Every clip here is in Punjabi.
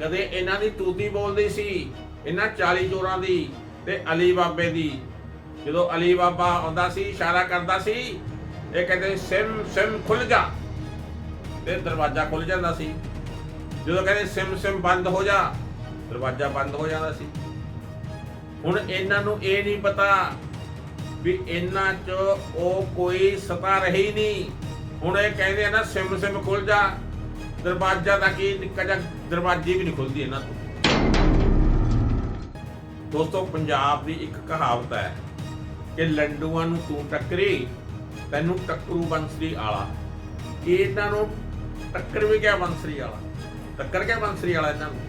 ਕਦੇ ਇਹਨਾਂ ਦੀ ਤੂਤੀ ਬੋਲਦੀ ਸੀ, ਇਹਨਾਂ 40 ਚੋਰਾਂ ਦੀ ਤੇ ਅਲੀ ਬਾਬੇ ਦੀ। ਜਦੋਂ ਅਲੀ ਬਾਬਾ ਆਉਂਦਾ ਸੀ, ਇਸ਼ਾਰਾ ਕਰਦਾ ਸੀ, ਇਹ ਕਹਿੰਦੇ, ਸਿਮ ਸਿਮ ਖੁੱਲ ਜਾ। ਤੇ ਦਰਵਾਜ਼ਾ ਖੁੱਲ ਜਾਂਦਾ ਸੀ। ਜਦੋਂ ਕਹਿੰਦੇ, ਸਿਮ ਸਿਮ ਬੰਦ ਹੋ ਜਾ, ਦਰਵਾਜ਼ਾ ਬੰਦ ਹੋ ਜਾਂਦਾ ਸੀ। ਹੁਣ ਇਹਨਾਂ ਨੂੰ ਇਹ ਨਹੀਂ ਪਤਾ ਵੀ ਇਹਨਾਂ 'ਚ ਉਹ ਕੋਈ ਸਤਾ ਰਹੀ ਨਹੀਂ। ਹੁਣ ਇਹ ਕਹਿੰਦੇ ਆ ਨਾ, ਸਿਮ ਸਿਮ ਖੁੱਲ ਜਾ। ਦਰਵਾਜ਼ਾ ਤਾਂ ਕੀ ਨਿੱਕਾ ਜਿਹਾ ਦਰਵਾਜ਼ੇ ਵੀ ਨਹੀਂ ਖੁੱਲਦੀ ਇਹਨਾਂ ਤੋਂ। ਦੋਸਤੋ, ਪੰਜਾਬ ਦੀ ਇੱਕ ਕਹਾਵਤ ਹੈ ਕਿ ਲੰਡੂਆਂ ਨੂੰ ਤੂੰ ਟੱਕਰੀ, ਤੈਨੂੰ ਟੱਕਰੂ ਬੰਸਰੀ ਆਲਾ। ਇਹਨਾਂ ਨੂੰ ਟੱਕਰ ਵੀ ਗਿਆ ਬੰਸਰੀ ਆਲਾ। ਟੱਕਰ ਗਿਆ ਬੰਸਰੀ ਆਲਾ ਇਹਨਾਂ ਨੂੰ।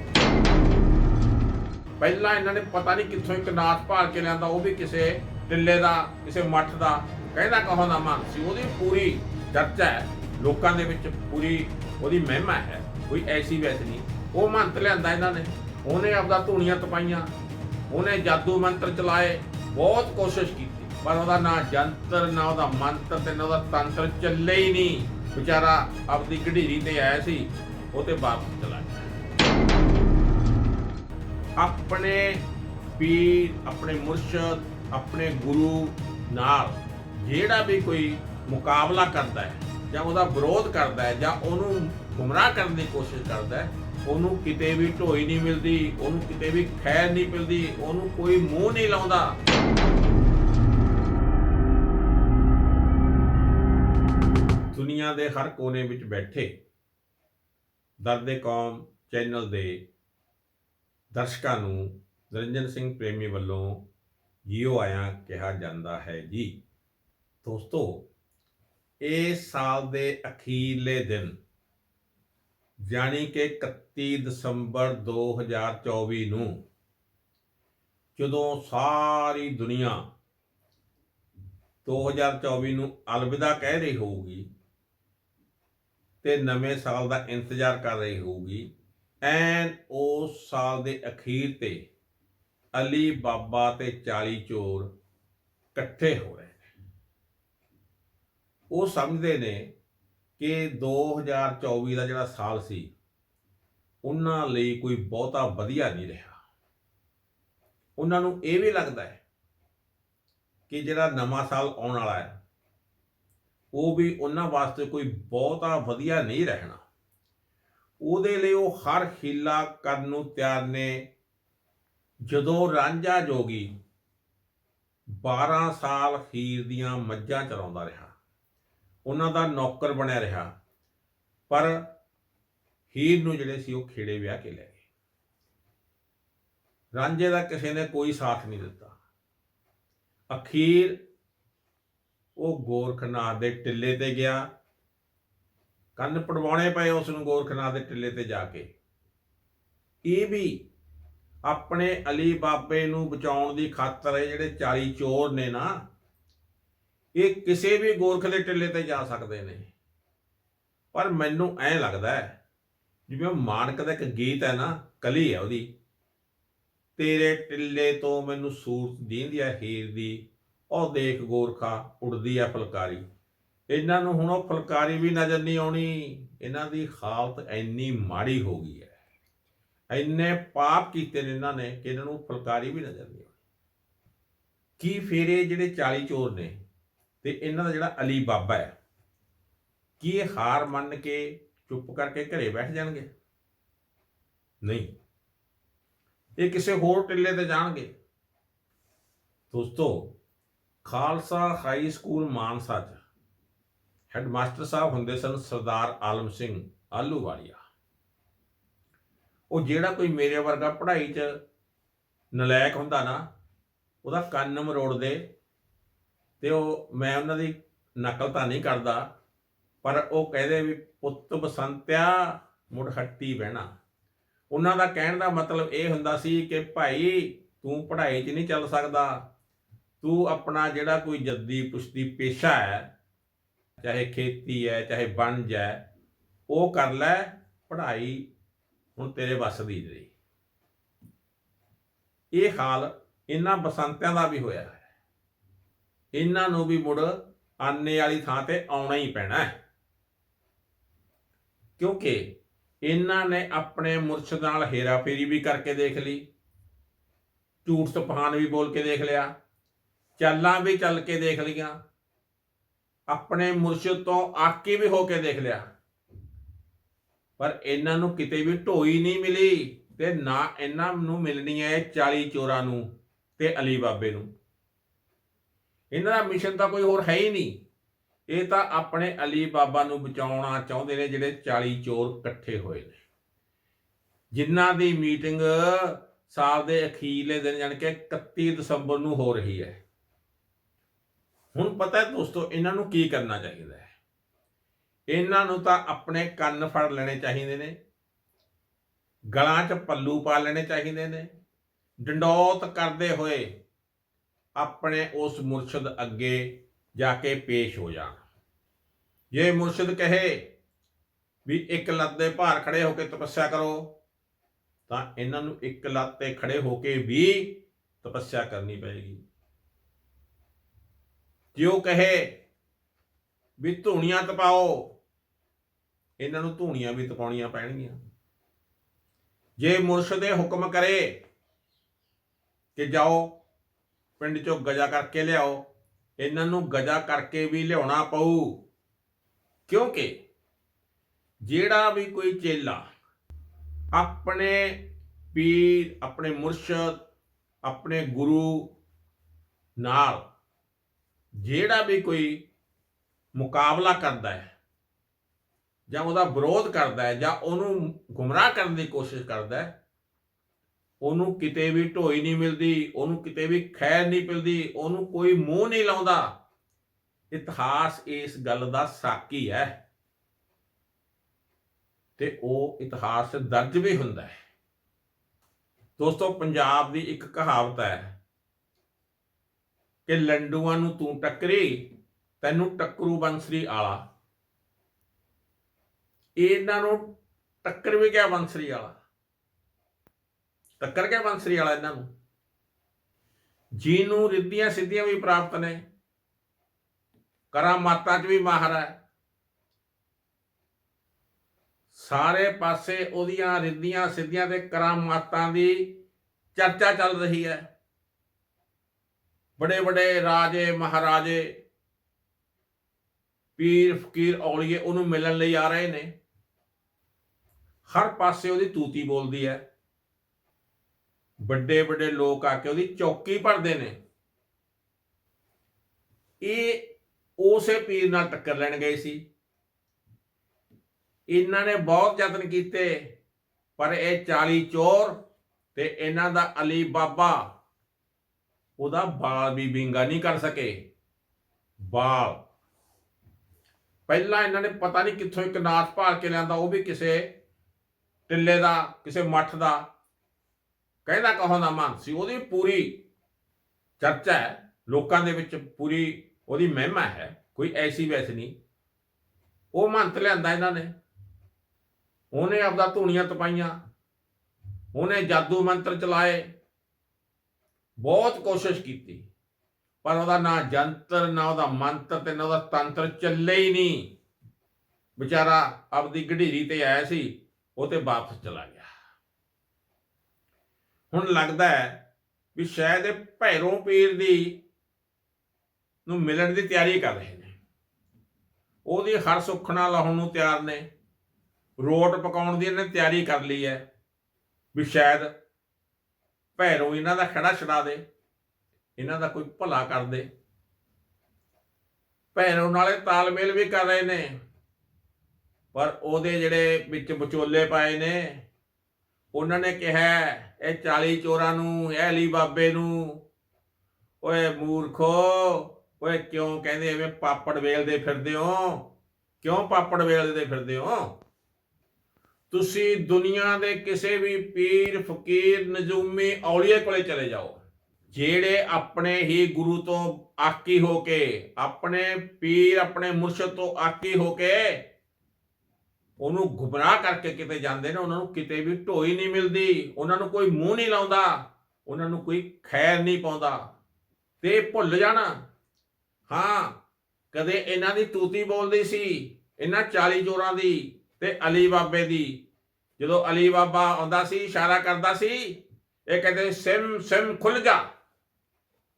ਪਹਿਲਾਂ ਇਹਨਾਂ ਨੇ ਪਤਾ ਨਹੀਂ ਕਿੱਥੋਂ ਇੱਕ ਨਾਥ ਭਾਲ ਕੇ ਲਿਆਂਦਾ, ਉਹ ਵੀ ਕਿਸੇ ਟਿੱਲੇ ਦਾ, ਕਿਸੇ ਮੱਠ ਦਾ, ਕਹਿੰਦਾ ਕਹੋ ਦਾ ਮਨ ਸੀ ਉਹਦੀ ਪੂਰੀ ਚਰਚਾ ਹੈ। ਲੋਕਾਂ ਦੇ ਵਿੱਚ ਪੂਰੀ ਉਹਦੀ ਮਹਿਮਾ ਹੈ, ਕੋਈ ਐਸੀ ਵੈਸ ਨਹੀਂ। ਉਹ ਮੰਤ ਲਿਆਂਦਾ ਇਹਨਾਂ ਨੇ। ਉਹਨੇ ਆਪਦਾ ਧੂਣੀਆਂ ਤਪਾਈਆਂ। ਉਹਨੇ ਜਾਦੂ ਮੰਤਰ ਚਲਾਏ। ਬਹੁਤ ਕੋਸ਼ਿਸ਼ ਕੀਤੀ, ਪਰ ਉਹਦਾ ਨਾ ਜੰਤਰ, ਨਾ ਉਹਦਾ ਮੰਤਰ ਤੇ ਨਾ ਉਹਦਾ ਤੰਤਰ ਚੱਲੇ ਹੀ ਨਹੀਂ। ਵਿਚਾਰਾ ਆਪਦੀ ਘੜੀਰੀ ਤੇ ਆਇਆ ਸੀ, ਉਹ ਤੇ ਵਾਪਸ ਚਲਾ ਗਿਆ। ਆਪਣੇ ਪੀਰ, ਆਪਣੇ ਮੁਰਸ਼ਦ, ਆਪਣੇ ਗੁਰੂ ਨਾਲ ਜਿਹੜਾ ਵੀ ਕੋਈ ਮੁਕਾਬਲਾ ਕਰਦਾ ਹੈ ਜਾਂ ਉਹਦਾ ਵਿਰੋਧ ਕਰਦਾ ਹੈ ਜਾਂ ਉਹਨੂੰ ਗੁੰਮਰਾਹ ਕਰਨ ਦੀ ਕੋਸ਼ਿਸ਼ ਕਰਦਾ ਹੈ, ਉਹਨੂੰ ਕਿਤੇ ਵੀ ਢੋਈ ਨਹੀਂ ਮਿਲਦੀ, ਉਹਨੂੰ ਕਿਤੇ ਵੀ ਖੈਰ ਨਹੀਂ ਮਿਲਦੀ, ਉਹਨੂੰ ਕੋਈ ਮੂੰਹ ਨਹੀਂ ਲਾਉਂਦਾ। ਦੁਨੀਆ ਦੇ ਹਰ ਕੋਨੇ ਵਿੱਚ ਬੈਠੇ ਦਰਦੇ ਕੌਮ, ਚੈਨਲ ਦੇ ਦਰਸ਼ਕਾਂ ਨੂੰ ਨਿਰੰਜਨ ਸਿੰਘ ਪ੍ਰੇਮੀ ਵੱਲੋਂ ਜੀਓ ਆਇਆ ਕਿਹਾ ਜਾਂਦਾ ਹੈ ਜੀ। ਦੋਸਤੋ ਇਸ ਸਾਲ ਦੇ ਅਖੀਰਲੇ ਦਿਨ, ਯਾਨੀ ਕਿ 31 ਦਸੰਬਰ 2024 ਨੂੰ, ਜਦੋਂ ਸਾਰੀ ਦੁਨੀਆ 2024 ਨੂੰ ਅਲਵਿਦਾ ਕਹਿ ਰਹੀ ਹੋਊਗੀ ਤੇ ਨਵੇਂ ਸਾਲ ਦਾ ਇੰਤਜ਼ਾਰ ਕਰ ਰਹੀ ਹੋਊਗੀ, ਐਨ ਉਸ ਸਾਲ ਦੇ ਅਖੀਰ ਤੇ ਅਲੀ ਬਾਬਾ ਤੇ 40 ਚੋਰ ਇਕੱਠੇ ਹੋ ਰਹੇ। ਉਹ ਸਮਝਦੇ ਨੇ ਕਿ 2024 ਦਾ ਜਿਹੜਾ ਸਾਲ ਸੀ, ਉਹਨਾਂ ਲਈ ਕੋਈ ਬਹੁਤਾ ਵਧੀਆ ਨਹੀਂ ਰਿਹਾ। ਉਹਨਾਂ ਨੂੰ ਇਹ ਵੀ ਲੱਗਦਾ ਹੈ ਕਿ ਜਿਹੜਾ ਨਵਾਂ ਸਾਲ ਆਉਣ ਵਾਲਾ ਹੈ, ਉਹ ਵੀ ਉਹਨਾਂ ਵਾਸਤੇ ਕੋਈ ਬਹੁਤਾ ਵਧੀਆ ਨਹੀਂ ਰਹਿਣਾ। ਉਹਦੇ ਲਈ ਉਹ ਹਰ ਹੀਲਾ ਕਰਨ ਨੂੰ ਤਿਆਰ ਨੇ। ਜਦੋਂ ਰਾਂਝਾ ਜੋਗੀ 12 ਸਾਲ ਹੀਰ ਦੀਆਂ ਮੱਝਾਂ ਚਰਾਉਂਦਾ ਰਿਹਾ ਉਹਨਾਂ ਦਾ ਨੌਕਰ ਬਣਿਆ ਰਿਹਾ। ਪਰ ਹੀਰ ਨੂੰ ਜਿਹੜੇ ਸੀ ਉਹ ਖੇੜੇ ਵਿਆਹ ਕੇ ਲੈ ਗਏ। ਰਾਂਝੇ ਦਾ ਕਿਸੇ ਨੇ ਕੋਈ ਸਾਥ ਨਹੀਂ ਦਿੱਤਾ। ਅਖੀਰ ਉਹ ਗੋਰਖਨਾਥ ਦੇ ਟਿੱਲੇ ਤੇ ਗਿਆ। ਕੰਨ ਪੜਵਾਉਣੇ ਪਏ ਉਸ ਨੂੰ ਗੋਰਖਨਾਥ ਦੇ ਟਿੱਲੇ ਤੇ ਜਾ ਕੇ। ਇਹ ਵੀ ਆਪਣੇ ਅਲੀ ਬਾਬੇ ਨੂੰ ਬਚਾਉਣ ਦੀ ਖਾਤਰ ਇਹ ਜਿਹੜੇ 40 ਚੋਰ ਨੇ ਨਾ ਇਹ ਕਿਸੇ ਵੀ ਗੋਰਖ ਦੇ ਟਿੱਲੇ ਤੇ ਜਾ ਸਕਦੇ ਨੇ। ਪਰ ਮੈਨੂੰ ਐ ਲੱਗਦਾ ਹੈ, ਜਿਵੇਂ ਮਾਨਕ ਦਾ ਇੱਕ ਗੀਤ ਹੈ ਨਾ, ਕਲੀ ਹੈ ਉਹਦੀ। ਤੇਰੇ ਟਿੱਲੇ ਤੋਂ ਮੈਨੂੰ ਸੂਰਤ ਦੀਂਦੀ ਹੈ, ਹੀਰ ਦੀ। ਉਹ ਦੇਖ ਗੋਰਖਾ, ਉੜਦੀ ਹੈ ਫੁਲਕਾਰੀ। ਇਹਨਾਂ ਨੂੰ ਹੁਣ ਉਹ ਫੁਲਕਾਰੀ ਵੀ ਨਜ਼ਰ ਨਹੀਂ ਆਉਣੀ। ਇਹਨਾਂ ਦੀ ਹਾਲਤ ਇੰਨੀ ਮਾੜੀ ਹੋ ਗਈ ਹੈ। ਇੰਨੇ ਪਾਪ ਕੀਤੇ ਨੇ ਇਹਨਾਂ ਨੇ ਕਿ ਇਹਨਾਂ ਨੂੰ ਫੁਲਕਾਰੀ ਵੀ ਨਜ਼ਰ ਨਹੀਂ ਆਉਣੀ। ਕੀ ਫੇਰੇ ਜਿਹੜੇ 40 ਚੋਰ ਨੇ ਤੇ ਇਹਨਾਂ ਦਾ ਜਿਹੜਾ ਅਲੀ ਬਾਬਾ ਹੈ, ਕੀ ਇਹ ਹਾਰ ਮੰਨ ਕੇ ਚੁੱਪ ਕਰਕੇ ਘਰੇ ਬੈਠ ਜਾਣਗੇ? ਨਹੀਂ। ਇਹ ਕਿਸੇ ਹੋਰ ਟਿੱਲੇ ਤੇ ਜਾਣਗੇ। ਦੋਸਤੋ, ਖਾਲਸਾ ਹਾਈ ਸਕੂਲ ਮਾਨਸਾ ਚ ਹੈਡਮਾਸਟਰ ਸਾਹਿਬ ਹੁੰਦੇ ਸਨ ਸਰਦਾਰ ਆਲਮ ਸਿੰਘ ਆਲੂਵਾਲੀਆ ਉਹ ਜਿਹੜਾ ਕੋਈ ਮੇਰੇ ਵਰਗਾ ਪੜ੍ਹਾਈ 'ਚ ਨਲਾਇਕ ਹੁੰਦਾ ਨਾ, ਉਹਦਾ ਕੰਨ ਮਰੋੜ ਦੇ ਤੇ ਉਹ, ਮੈਂ ਉਹਨਾਂ ਦੀ ਨਕਲ ਤਾਂ ਨਹੀਂ ਕਰਦਾ, ਪਰ ਉਹ ਕਹਿੰਦੇ ਵੀ ਪੁੱਤ ਬਸੰਤਿਆ ਮੁੜ ਹੱਟੀ ਬਹਿਣਾ। ਉਹਨਾਂ ਦਾ ਕਹਿਣ ਦਾ ਮਤਲਬ ਇਹ ਹੁੰਦਾ ਸੀ ਕਿ ਭਾਈ ਤੂੰ ਪੜ੍ਹਾਈ 'ਚ ਨਹੀਂ ਚੱਲ ਸਕਦਾ। ਤੂੰ ਆਪਣਾ ਜਿਹੜਾ ਕੋਈ ਜੱਦੀ ਪੁਸ਼ਤੀ ਪੇਸ਼ਾ ਹੈ, ਚਾਹੇ ਖੇਤੀ ਹੈ, ਚਾਹੇ ਵਣਜ ਹੈ, ਉਹ ਕਰ ਲੈ, ਪੜ੍ਹਾਈ ਹੁਣ ਤੇਰੇ ਵੱਸ ਦੀ ਨਹੀਂ ਇਹ ਹਾਲ ਇਹਨਾਂ ਬਸੰਤਿਆਂ ਦਾ ਵੀ ਹੋਇਆ ਹੈ। ਇਹਨਾਂ ਨੂੰ ਵੀ ਮੁੜ ਆਨੇ ਵਾਲੀ ਥਾਂ ਤੇ ਆਉਣਾ ਹੀ ਪੈਣਾ ਹੈ। ਕਿਉਂਕਿ ਇਹਨਾਂ ਨੇ ਆਪਣੇ ਮੁਰਸ਼ਦ ਨਾਲ ਹੇਰਾਫੇਰੀ ਵੀ ਕਰਕੇ ਦੇਖ ਲਈ, ਝੂਠ ਤਪਾਨ ਵੀ ਬੋਲ ਕੇ ਦੇਖ ਲਿਆ, ਚਾਲਾਂ ਵੀ ਚੱਲ ਕੇ ਦੇਖ ਲਈਆਂ, ਆਪਣੇ ਮੁਰਸ਼ਿਦ ਤੋਂ ਆਕੀ ਵੀ ਹੋ ਕੇ ਦੇਖ ਲਿਆ। ਪਰ ਇਹਨਾਂ ਨੂੰ ਕਿਤੇ ਵੀ ਢੋਈ ਨਹੀਂ ਮਿਲੀ ਤੇ ਨਾ ਇਹਨਾਂ ਨੂੰ ਮਿਲਣੀ ਹੈ 40 ਚੋਰਾਂ ਨੂੰ ਤੇ ਅਲੀ ਬਾਬੇ ਨੂੰ। ਇਹਨਾਂ ਦਾ ਮਿਸ਼ਨ ਤਾਂ ਕੋਈ ਹੋਰ ਹੈ ਹੀ ਨਹੀਂ। ਇਹ ਤਾਂ ਆਪਣੇ ਅਲੀ ਬਾਬਾ ਨੂੰ ਬਚਾਉਣਾ ਚਾਹੁੰਦੇ ਨੇ, ਜਿਹੜੇ 40 ਚੋਰ ਇਕੱਠੇ ਹੋਏ ਨੇ। ਜਿਨ੍ਹਾਂ ਦੀ ਮੀਟਿੰਗ ਸਾਲ ਦੇ ਅਖੀਰਲੇ ਦਿਨ ਯਾਨੀ ਕਿ 31 ਦਸੰਬਰ ਨੂੰ ਹੋ ਰਹੀ ਹੈ। ਹੁਣ ਪਤਾ ਹੈ ਦੋਸਤੋ, ਇਹਨਾਂ ਨੂੰ ਕੀ ਕਰਨਾ ਚਾਹੀਦਾ ਹੈ? ਇਹਨਾਂ ਨੂੰ ਤਾਂ ਆਪਣੇ ਕੰਨ ਫੜ ਲੈਣੇ ਚਾਹੀਦੇ ਨੇ। ਗਲਾਂ 'ਚ ਪੱਲੂ ਪਾ ਲੈਣੇ ਚਾਹੀਦੇ ਨੇ। ਡੰਡੌਤ ਕਰਦੇ ਹੋਏ ਆਪਣੇ ਉਸ ਮੁਰਸ਼ਿਦ ਅੱਗੇ ਜਾ ਕੇ ਪੇਸ਼ ਹੋ ਜਾਣ। ਜੇ ਮੁਰਸ਼ਿਦ ਕਹੇ ਵੀ ਇੱਕ ਲੱਤ ਦੇ ਭਾਰ ਖੜੇ ਹੋ ਕੇ ਤਪੱਸਿਆ ਕਰੋ, ਤਾਂ ਇਹਨਾਂ ਨੂੰ ਇੱਕ ਲੱਤ ਤੇ ਖੜੇ ਹੋ ਕੇ ਵੀ ਤਪੱਸਿਆ ਕਰਨੀ ਪਏਗੀ। ਜੇ ਉਹ ਕਹੇ ਵੀ ਧੂਣੀਆਂ ਤਪਾਓ, ਇਹਨਾਂ ਨੂੰ ਧੂਣੀਆਂ ਵੀ ਤਪਾਉਣੀਆਂ ਪੈਣਗੀਆਂ। ਜੇ ਮੁਰਸ਼ਿਦ ਇਹ ਹੁਕਮ ਕਰੇ ਕਿ ਜਾਓ ਪਿੰਡ ਚੋਂ ਗਜਾ ਕਰਕੇ ਲਿਆਓ। ਇਹਨਾਂ ਨੂੰ ਗਜਾ ਕਰਕੇ ਵੀ ਲਿਆਉਣਾ ਪਊ। ਕਿਉਂਕਿ ਜਿਹੜਾ ਵੀ ਕੋਈ ਚੇਲਾ ਆਪਣੇ ਪੀਰ, ਆਪਣੇ ਮੁਰਸ਼ਦ, ਆਪਣੇ ਗੁਰੂ ਨਾਲ ਜਿਹੜਾ ਵੀ ਕੋਈ ਮੁਕਾਬਲਾ ਕਰਦਾ ਹੈ ਜਾਂ ਉਹਦਾ ਵਿਰੋਧ ਕਰਦਾ ਹੈ ਜਾਂ ਉਹਨੂੰ ਗੁੰਮਰਾਹ ਕਰਨ ਦੀ ਕੋਸ਼ਿਸ਼ ਕਰਦਾ ਹੈ ਉਹਨੂੰ ਕਿਤੇ ਵੀ ਢੋਈ ਨਹੀਂ ਮਿਲਦੀ, ਉਹਨੂੰ ਕਿਤੇ ਵੀ ਖੈਰ ਨਹੀਂ ਮਿਲਦੀ ਉਹਨੂੰ ਕੋਈ ਮੂੰਹ ਨਹੀਂ ਲਾਉਂਦਾ। ਇਤਿਹਾਸ ਇਸ ਗੱਲ ਦਾ ਸਾਕੀ ਹੈ। ਤੇ ਉਹ ਇਤਿਹਾਸ ਦਰਜ ਵੀ ਹੁੰਦਾ ਹੈ। ਦੋਸਤੋ, ਪੰਜਾਬ ਦੀ ਇੱਕ ਕਹਾਵਤ ਹੈ ਕਿ ਲੰਡੂਆਂ ਨੂੰ ਤੂੰ ਟੱਕਰੀ, ਤੈਨੂੰ ਟੱਕਰੂ ਬੰਸਰੀ ਆਲਾ। ਇਹਨਾਂ ਨੂੰ ਟੱਕਰ ਵੀ ਗਿਆ ਬੰਸਰੀ ਵਾਲਾ ਟੱਕਰ ਗਿਆ ਬੰਸਰੀ ਵਾਲਾ ਇਹਨਾਂ ਨੂੰ। ਜੀ ਨੂੰ ਰਿੱਧੀਆਂ ਸਿੱਧੀਆਂ ਵੀ ਪ੍ਰਾਪਤ ਨੇ। ਕਰਾਮਾਤਾਂ 'ਚ ਵੀ ਮਾਹਰ ਹੈ। ਸਾਰੇ ਪਾਸੇ ਉਹਦੀਆਂ ਰਿੱਧੀਆਂ ਸਿੱਧੀਆਂ ਤੇ ਕਰਾਮਾਤਾਂ ਦੀ ਚਰਚਾ ਚੱਲ ਰਹੀ ਹੈ। ਬੜੇ ਬੜੇ ਰਾਜੇ, ਮਹਾਰਾਜੇ, ਪੀਰ ਫਕੀਰ ਔਲੀਏ ਉਹਨੂੰ ਮਿਲਣ ਲਈ ਆ ਰਹੇ ਨੇ। ਹਰ ਪਾਸੇ ਉਹਦੀ ਤੂਤੀ ਬੋਲਦੀ ਹੈ। ਵੱਡੇ ਵੱਡੇ ਲੋਕ ਆ ਕੇ ਉਹਦੀ ਚੌਕੀ ਭਰਦੇ ਨੇ। ਇਹ ਉਸੇ ਪੀਰ ਨਾਲ ਟੱਕਰ ਲੈਣ ਗਏ ਸੀ। ਇਹਨਾਂ ਨੇ ਬਹੁਤ ਯਤਨ ਕੀਤੇ, ਪਰ ਇਹ 40 ਚੋਰ ਤੇ ਇਹਨਾਂ ਦਾ ਅਲੀ ਬਾਬਾ, ਉਹਦਾ ਬਾਲ ਵੀ ਵਿੰਗਾ ਨਹੀਂ ਕਰ ਸਕੇ। ਬਾਲ। ਪਹਿਲਾਂ ਇਹਨਾਂ ਨੇ ਪਤਾ ਨਹੀਂ ਕਿੱਥੋਂ ਇੱਕ ਨਾਥ ਭਾਲ ਕੇ ਲਿਆਂਦਾ, ਉਹ ਵੀ ਕਿਸੇ ਟਿੱਲੇ ਦਾ, ਕਿਸੇ ਮੱਠ ਦਾ। ਕਹਿੰਦਾ ਕਹੋ ਦਾ ਮਨ, ਸੀ ਉਹਦੀ ਪੂਰੀ ਚਰਚਾ ਹੈ, ਲੋਕਾਂ ਦੇ ਵਿੱਚ ਪੂਰੀ ਉਹਦੀ ਮਹਿਮਾ ਹੈ, ਕੋਈ ਐਸੀ ਵੈਸ ਨਹੀਂ। ਉਹ ਮੰਤ ਲਿਆਂਦਾ ਇਹਨਾਂ ਨੇ। ਉਹਨੇ ਆਪਦਾ ਧੂਣੀਆਂ ਤਪਾਈਆਂ। ਉਹਨੇ ਜਾਦੂ ਮੰਤਰ ਚਲਾਏ। ਬਹੁਤ ਕੋਸ਼ਿਸ਼ ਕੀਤੀ। ਪਰ ਉਹਦਾ ਨਾ ਜੰਤਰ, ਨਾ ਉਹਦਾ ਮੰਤਰ ਤੇ ਨਾ ਉਹਦਾ ਤੰਤਰ ਚੱਲੇ ਹੀ ਨਹੀਂ। ਵਿਚਾਰਾ ਆਪਦੀ ਗਢੀਰੀ ਤੇ ਆਇਆ ਸੀ, ਉਹ ਤੇ ਵਾਪਸ ਚਲਾ ਗਿਆ। ਹੁਣ ਲੱਗਦਾ ਹੈ ਵੀ ਸ਼ਾਇਦ ਇਹ ਭੈਰੋਂ ਪੀਰ ਦੀ ਨੂੰ ਮਿਲਣ ਦੀ ਤਿਆਰੀ ਕਰ ਰਹੇ ਨੇ। ਉਹਦੀ ਹਰ ਸੁੱਖਣਾ ਲਾਉਣ ਨੂੰ ਤਿਆਰ ਨੇ। ਰੋਟ ਪਕਾਉਣ ਦੀ ਇਹਨੇ ਤਿਆਰੀ ਕਰ ਲਈ ਹੈ ਵੀ ਸ਼ਾਇਦ ਭੈਰੋਂ ਇਹਨਾਂ ਦਾ ਖੜਾ ਛਡਾ ਦੇ, ਇਹਨਾਂ ਦਾ ਕੋਈ ਭਲਾ ਕਰ ਦੇ। ਭੈਰੋਂ ਨਾਲੇ ਤਾਲਮੇਲ ਵੀ ਕਰ ਰਹੇ ਨੇ, ਪਰ ਉਹਦੇ ਜਿਹੜੇ ਵਿੱਚ ਵਿਚੋਲੇ ਪਾਏ ਨੇ ਉਹਨਾਂ ਨੇ ਕਿਹਾ, ਇਹ 40 ਚੋਰਾਂ ਨੂੰ, ਇਹ ਅਲੀ ਬਾਬੇ ਨੂੰ। ਓਏ ਮੂਰਖੋ, ਓਏ ਕਿਉਂ ਕਹਿੰਦੇ ਐਵੇਂ ਪਾਪੜ ਵੇਲਦੇ ਫਿਰਦੇ ਹੋ? ਕਿਉਂ ਪਾਪੜ ਵੇਲਦੇ ਫਿਰਦੇ ਹੋ? ਤੁਸੀਂ ਦੁਨੀਆ ਦੇ ਕਿਸੇ ਵੀ ਪੀਰ, ਫਕੀਰ, ਨਜੂਮੀ ਔਲੀਏ ਕੋਲੇ ਚਲੇ ਜਾਓ, ਜਿਹੜੇ ਆਪਣੇ ਹੀ ਗੁਰੂ ਤੋਂ ਆਕੀ ਹੋ ਕੇ, ਆਪਣੇ ਪੀਰ, ਆਪਣੇ ਮੁਰਸ਼ਦ ਤੋਂ ਆਕੀ ਹੋ ਕੇ ਉਹਨੂੰ ਗੁਬਰਾਹ ਕਰਕੇ ਕਿਤੇ ਜਾਂਦੇ ਨੇ, ਉਹਨਾਂ ਨੂੰ ਕਿਤੇ ਵੀ ਢੋਈ ਨਹੀਂ ਮਿਲਦੀ, ਉਹਨਾਂ ਨੂੰ ਕੋਈ ਮੂੰਹ ਨਹੀਂ ਲਾਉਂਦਾ, ਉਹਨਾਂ ਨੂੰ ਕੋਈ ਖੈਰ ਨਹੀਂ ਪਾਉਂਦਾ। ਤੇ ਭੁੱਲ ਜਾਣਾ। ਹਾਂ, ਕਦੇ ਇਹਨਾਂ ਦੀ ਤੂਤੀ ਬੋਲਦੀ ਸੀ, ਇਹਨਾਂ 40 ਚੋਰਾਂ ਦੀ ਤੇ ਅਲੀ ਬਾਬੇ ਦੀ। ਜਦੋਂ ਅਲੀ ਬਾਬਾ ਆਉਂਦਾ ਸੀ, ਇਸ਼ਾਰਾ ਕਰਦਾ ਸੀ, ਇਹ ਕਹਿੰਦੇ, ਸਿਮ ਸਿਮ ਖੁੱਲ ਜਾ।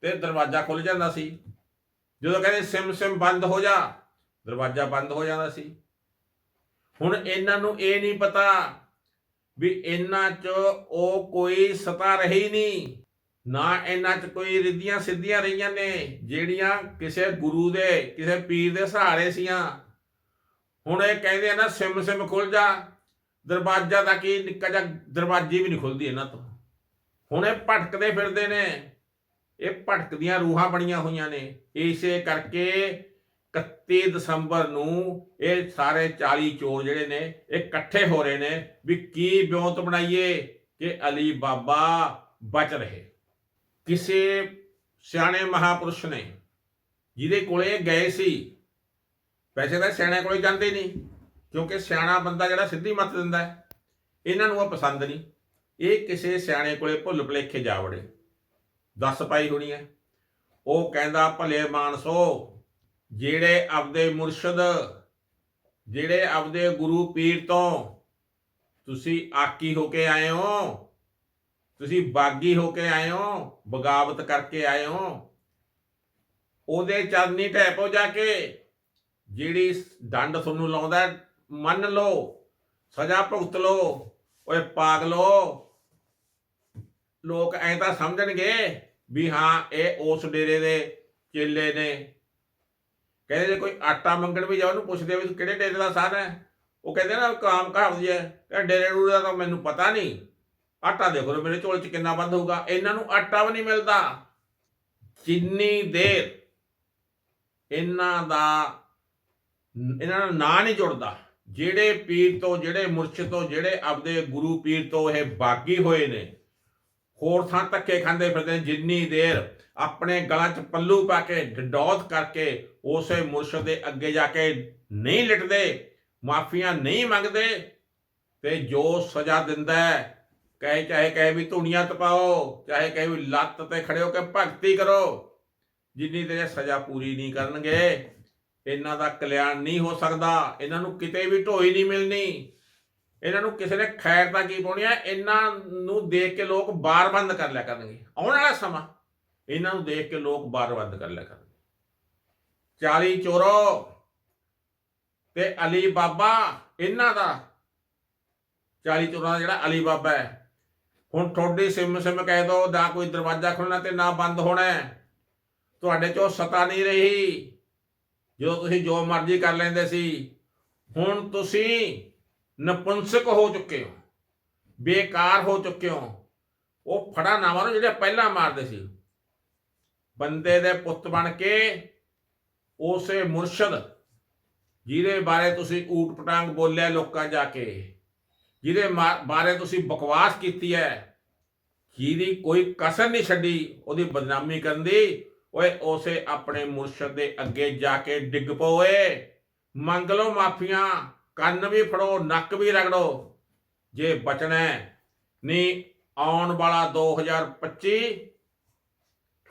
ਤੇ ਦਰਵਾਜ਼ਾ ਖੁੱਲ ਜਾਂਦਾ ਸੀ। ਜਦੋਂ ਕਹਿੰਦੇ, ਸਿਮ ਸਿਮ ਬੰਦ ਹੋ ਜਾ, ਦਰਵਾਜ਼ਾ ਬੰਦ ਹੋ ਜਾਂਦਾ ਸੀ। ਹੁਣ ਇਹਨਾਂ ਨੂੰ ਇਹ ਨਹੀਂ ਪਤਾ ਵੀ ਇਹਨਾਂ 'ਚ ਉਹ ਕੋਈ ਸਤਾ ਰਹੀ ਨਹੀਂ, ਨਾ ਇਹਨਾਂ 'ਚ ਕੋਈ ਰਿੱਧੀਆਂ ਸਿੱਧੀਆਂ ਰਹੀਆਂ ਨੇ, ਜਿਹੜੀਆਂ ਕਿਸੇ ਗੁਰੂ ਦੇ, ਕਿਸੇ ਪੀਰ ਦੇ ਸਹਾਰੇ ਸੀਆਂ। ਹੁਣ ਇਹ ਕਹਿੰਦੇ ਆ ਨਾ, ਸਿਮ ਸਿਮ ਖੁੱਲ ਜਾ, ਦਰਵਾਜ਼ਾ ਦਾ ਕੀ ਨਿੱਕਾ ਜਿਹਾ ਦਰਵਾਜ਼ੇ ਵੀ ਨਹੀਂ ਖੁੱਲਦੀ ਇਹਨਾਂ ਤੋਂ। ਹੁਣ ਇਹ ਭਟਕਦੇ ਫਿਰਦੇ ਨੇ, ਇਹ ਭਟਕਦੀਆਂ ਰੂਹਾਂ ਬਣੀਆਂ ਹੋਈਆਂ ਨੇ, ਇਸੇ ਕਰਕੇ 31 ਦਸੰਬਰ ਨੂੰ ਇਹ ਸਾਰੇ 40 ਚੋਰ ਜਿਹੜੇ ਨੇ, ਇਹ ਇਕੱਠੇ ਹੋ ਰਹੇ ਨੇ ਵੀ ਕੀ ਬਿਉਂਤ ਬਣਾਈਏ ਕਿ ਅਲੀ ਬਾਬਾ ਬਚ ਰਹੇ। ਕਿਸੇ ਸਿਆਣੇ ਮਹਾਪੁਰਸ਼ ਨੇ ਜਿਹਦੇ ਕੋਲੇ ਗਏ ਸੀ, ਵੈਸੇ ਤਾਂ ਸਿਆਣੇ ਕੋਲੇ ਜਾਂਦੇ ਨਹੀਂ, ਕਿਉਂਕਿ ਸਿਆਣਾ ਬੰਦਾ ਜਿਹੜਾ ਸਿੱਧੀ ਮੱਤ ਦਿੰਦਾ ਹੈ, ਇਹਨਾਂ ਨੂੰ ਉਹ ਪਸੰਦ ਨਹੀਂ। ਇਹ ਕਿਸੇ ਸਿਆਣੇ ਕੋਲੇ ਭੁੱਲ ਭੁਲੇਖੇ ਜਾ ਵੜੇ। ਦੱਸ ਪਾਈ ਹੋਣੀ ਹੈ। ਉਹ ਕਹਿੰਦਾ ਭਲੇ ਮਾਨਸੋ ਜਿਹੜੇ ਆਪਦੇ ਮੁਰਸ਼ਦ, ਜਿਹੜੇ ਆਪਦੇ ਗੁਰੂ ਪੀਰ ਤੋਂ ਤੁਸੀਂ ਆਕੀ ਹੋ ਕੇ ਆਏ ਹੋ, ਤੁਸੀਂ ਬਾਗੀ ਹੋ ਕੇ ਆਏ ਹੋ, ਬਗਾਵਤ ਕਰਕੇ ਆਏ ਹੋ, ਉਹਦੇ ਚਰਨੀ ਢਹਿ ਜਾ ਕੇ। ਜਿਹੜੀ ਡੰਡ ਤੁਹਾਨੂੰ ਲਾਉਂਦਾ ਮੰਨ ਲਓ, ਸਜ਼ਾ ਭੁਗਤ ਲਓ, ਓਏ ਪਾਗਲੋ ਲੋਕ ਐਂ ਤਾਂ ਸਮਝਣਗੇ ਵੀ ਹਾਂ, ਇਹ ਉਸ ਡੇਰੇ ਦੇ ਚੇਲੇ ਨੇ। ਕਹਿੰਦੇ ਜੇ ਕੋਈ ਆਟਾ ਮੰਗਣ ਵੀ ਜਾਓ, ਉਹਨੂੰ ਪੁੱਛਦੇ ਵੀ ਕਿਹੜੇ ਡੇਰੇ ਦਾ ਸਾਧ ਹੈ? ਉਹ ਕਹਿੰਦੇ ਨਾ, ਕਾਮ ਕਹਾਵਤ ਜੀ ਹੈ। ਕਿ ਡੇਰੇ ਡੂਰੇ ਦਾ ਤਾਂ ਮੈਨੂੰ ਪਤਾ ਨਹੀਂ। ਆਟਾ ਦੇਖੋ ਮੇਰੇ ਝੋਲੇ 'ਚ ਕਿੰਨਾ ਵੱਧ ਹੋਊਗਾ। ਇਹਨਾਂ ਨੂੰ ਆਟਾ ਵੀ ਨਹੀਂ ਮਿਲਦਾ। ਜਿੰਨੀ ਦੇਰ ਇਹਨਾਂ ਦਾ ਇਹਨਾਂ ਦਾ ਨਾਂ ਨਹੀਂ ਜੁੜਦਾ, ਜਿਹੜੇ ਪੀਰ ਤੋਂ, ਜਿਹੜੇ ਮੁਰਸ਼ਿਦ ਤੋਂ, ਜਿਹੜੇ ਆਪਦੇ ਗੁਰੂ ਪੀਰ ਤੋਂ ਇਹ ਬਾਗੀ ਹੋਏ ਨੇ, ਹੋਰ ਥਾਂ ਧੱਕੇ ਖਾਂਦੇ ਫਿਰਦੇ ਜਿੰਨੀ ਦੇਰ ਆਪਣੇ ਗਲਾਂ 'ਚ ਪੱਲੂ ਪਾ ਕੇ ਡਡੌਤ ਕਰਕੇ ਉਸੇ ਮੁਰਸ਼ਿਦ ਦੇ ਅੱਗੇ ਜਾ ਕੇ ਨਹੀਂ ਲਿਟਦੇ, ਮਾਫੀਆਂ ਨਹੀਂ ਮੰਗਦੇ ਤੇ ਜੋ ਸਜ਼ਾ ਦਿੰਦਾ ਹੈ, ਕਹੇ, ਚਾਹੇ, ਕਹੇ ਵੀ ਧੂਣੀਆਂ ਤਪਾਓ, ਚਾਹੇ, ਕਹੇ ਵੀ ਲੱਤ ਤੇ ਖੜੇ ਹੋ ਕੇ ਭਗਤੀ ਕਰੋ, ਜਿੰਨੀ ਦੇਰ ਇਹ ਸਜ਼ਾ ਪੂਰੀ ਨਹੀਂ ਕਰਨਗੇ, ਇਹਨਾਂ ਦਾ ਕਲਿਆਣ ਨਹੀਂ ਹੋ ਸਕਦਾ, ਇਹਨਾਂ ਨੂੰ ਕਿਤੇ ਵੀ ਢੋਈ ਨਹੀਂ ਮਿਲਣੀ। ਇਹਨਾਂ ਨੂੰ ਕਿਸੇ ਨੇ ਖੈਰ ਤਾਂ ਕੀ ਪਾਉਣੀ ਹੈ? ਇਹਨਾਂ ਨੂੰ ਦੇਖ ਕੇ ਲੋਕ ਬਾਰ ਬੰਦ ਕਰ ਲਿਆ ਕਰਨਗੇ। ਆਉਣ ਵਾਲਾ ਸਮਾਂ ਇਹਨਾਂ ਨੂੰ ਦੇਖ ਕੇ ਲੋਕ ਬਾਰ ਬੰਦ ਕਰ ਲਿਆ ਕਰਨਗੇ। 40 ਚੋਰੋ ਤੇ ਅਲੀ ਬਾਬਾ ਇਹਨਾਂ ਦਾ 40 ਚੋਰਾਂ ਦਾ ਜਿਹੜਾ ਅਲੀ ਬਾਬਾ ਹੈ, ਹੁਣ ਤੁਹਾਡੀ ਸਿਮ ਸਿਮ ਕਹਿ ਦੋ, ਨਾ ਕੋਈ ਦਰਵਾਜ਼ਾ ਖੁੱਲਣਾ ਤੇ ਨਾ ਬੰਦ ਹੋਣਾ ਤੁਹਾਡੇ ਚੋਂ ਸਤਾ ਨਹੀਂ ਰਹੀ। ਜਦੋਂ ਤੁਸੀਂ ਜੋ ਮਰਜ਼ੀ ਕਰ ਲੈਂਦੇ ਸੀ, ਹੁਣ ਤੁਸੀਂ ਨਪੁੰਸਕ ਹੋ ਚੁੱਕੇ ਹੋ, ਬੇਕਾਰ ਹੋ ਚੁੱਕੇ ਹੋ। ਉਹ ਫੜਾ ਨਾ ਮਾਰੋ ਜਿਹੜੇ ਪਹਿਲਾਂ ਮਾਰਦੇ ਸੀ ਬੰਦੇ ਦੇ ਪੁੱਤ ਬਣ ਕੇ ਉਸੇ ਮੁਰਸ਼ਦ, ਜਿਹਦੇ ਬਾਰੇ ਤੁਸੀਂ ਊਟ ਪਟਾਂਗ ਬੋਲਿਆ ਲੋਕਾਂ ਜਾ ਕੇ, ਜਿਹਦੇ ਮਾ- ਬਾਰੇ ਤੁਸੀਂ ਬਕਵਾਸ ਕੀਤੀ ਹੈ, ਜਿਹਦੀ ਕੋਈ ਕਸਰ ਨਹੀਂ ਛੱਡੀ, ਉਹਦੀ ਬਦਨਾਮੀ ਕਰਨ ਦੀ, ਓਏ ਉਸੇ ਆਪਣੇ ਮੁਰਸ਼ਦ ਦੇ ਅੱਗੇ ਜਾ ਕੇ ਡਿੱਗ ਪਓਏ ਮੰਗ ਲਓ ਮਾਫੀਆਂ, ਕੰਨ ਵੀ ਫੜੋ, ਨੱਕ ਵੀ ਰਗੜੋ। ਜੇ ਬਚਣਾ ਨਹੀਂ, ਆਉਣ ਵਾਲਾ 2025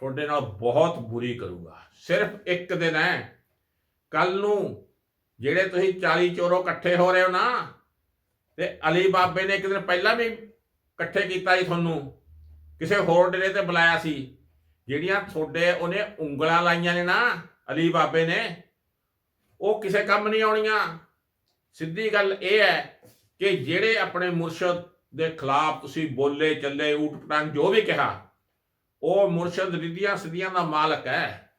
ਤੁਹਾਡੇ ਨਾਲ ਬਹੁਤ ਬੁਰੀ ਕਰੂਗਾ। ਸਿਰਫ ਇੱਕ ਦਿਨ ਹੈ। ਕੱਲ ਨੂੰ ਜਿਹੜੇ ਤੁਸੀਂ 40 ਚੋਰੋ ਇਕੱਠੇ ਹੋ ਰਹੇ ਹੋ ਨਾ, ਤੇ ਅਲੀ ਬਾਬੇ ਨੇ ਇੱਕ ਦਿਨ ਪਹਿਲਾਂ ਵੀ ਇਕੱਠੇ ਕੀਤਾ ਸੀ ਤੁਹਾਨੂੰ। ਕਿਸੇ ਹੋਰ ਡੇਰੇ ਤੇ ਬੁਲਾਇਆ ਸੀ। ਜਿਹੜੀਆਂ ਤੁਹਾਡੇ ਉਹਨੇ ਉਂਗਲਾਂ ਲਾਈਆਂ ਨੇ ਨਾ, ਅਲੀ ਬਾਬੇ ਨੇ, ਉਹ ਕਿਸੇ ਕੰਮ ਨਹੀਂ ਆਉਣੀਆਂ। ਸਿੱਧੀ ਗੱਲ ਇਹ ਹੈ ਕਿ ਜਿਹੜੇ ਆਪਣੇ ਮੁਰਸ਼ਦ ਦੇ ਖਿਲਾਫ ਤੁਸੀਂ ਬੋਲੇ, ਚੱਲੇ ਊਟ ਪਟਾਂਗ ਜੋ ਵੀ ਕਿਹਾ ਉਹ ਮੁਰਸ਼ਦ ਰਿੱਧੀਆਂ ਸਿੱਧੀਆਂ ਦਾ ਮਾਲਕ ਹੈ।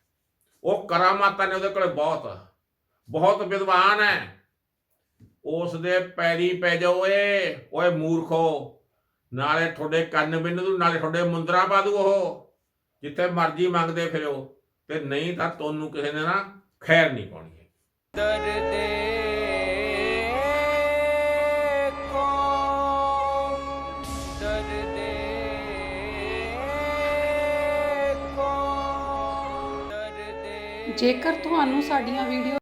ਉਹ ਕਰਾਮਾਤਾਂ ਨੇ ਉਹਦੇ ਕੋਲ ਬਹੁਤ ਬਹੁਤ ਵਿਦਵਾਨ ਹੈ। ਉਸ ਦੇ ਪੈਰੀ ਪੈ ਜਾਓ ਏ ਓਏ ਮੂਰਖੋ। ਨਾਲੇ ਤੁਹਾਡੇ ਕੰਨ ਬਿੰਨ ਦੂ, ਨਾਲੇ ਤੁਹਾਡੇ ਮੁੰਦਰਾ ਪਾ ਦੂ ਉਹ। ਜਿੱਥੇ ਮਰਜ਼ੀ ਮੰਗਦੇ ਫਿਰੋ। ਤੇ ਨਹੀਂ ਤਾਂ ਤੁਹਾਨੂੰ ਕਿਸੇ ਨੇ ਨਾ ਖੈਰ ਨਹੀਂ ਪਾਉਣੀ ਹੈ ਦਰਦੇ ਜੇਕਰ ਤੁਹਾਨੂੰ ਸਾਡੀਆਂ ਵੀਡੀਓ